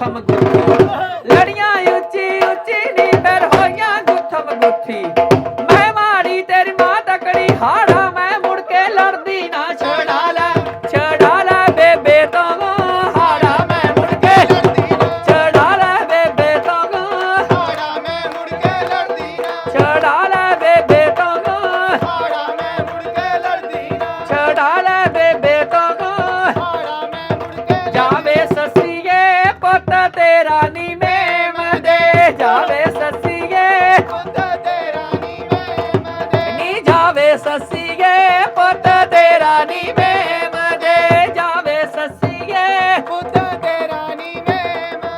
ਗੁੱਥਮ ਗੁੱਥੀ ਲੜੀਆਂ ਉੱਚੀ ਉੱਚੀ ਨੀ ਬੈਰ ਹੋਈਆਂ ਗੁੱਥਮ ਗੁੱਥੀ ਮੇਮ ਜਾਵੇ ਸਸੀਏ। ਪੁੱਤ ਤੇਰਾ ਨੀ ਦੇ। ਨੀ ਜਾਵੇ ਸਸੀਏ ਦੇ ਜਾਵੇ ਸਸੀਏ। ਪੁੱਤ ਦੇ।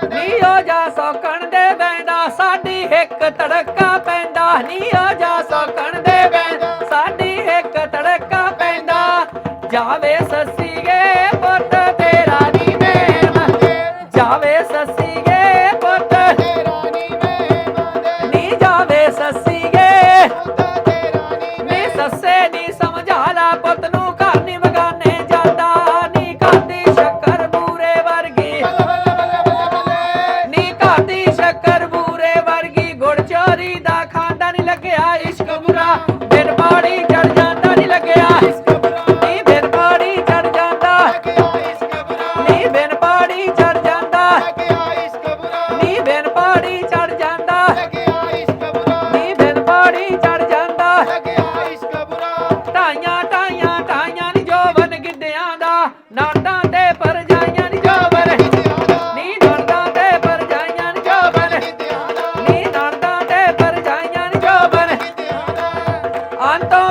ਨੀ ਹੋ ਜਾ ਸੌਕਣ ਸਾਡੀ ਇੱਕ ਧੜਕਾ ਪੈਂਦਾ। ਨੀ ਹੋ ਜਾ ਸੌਕਣ ਢਾਈਆਂ ਢਾਈਆਂ ਢਾਈਆਂ ਨੀ ਜੋਵਨ ਗਿੱਦਿਆਂ ਦਾ। ਨਾਂਡਾ ਤੇ ਪਰਜਾਈਆਂ ਨੀ ਜੋਵਨ ਨੀ ਨਾਂਡਾ ਤੇ ਪਰਜਾਈਆਂ ਨੀ ਜੋਵਨ ਨੀ ਨਾਂਡਾ ਤੇ ਪਰਜਾਈਆਂ ਨੀ ਜੋਵਨ ਅੰਤੋਂ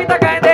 que tá caindo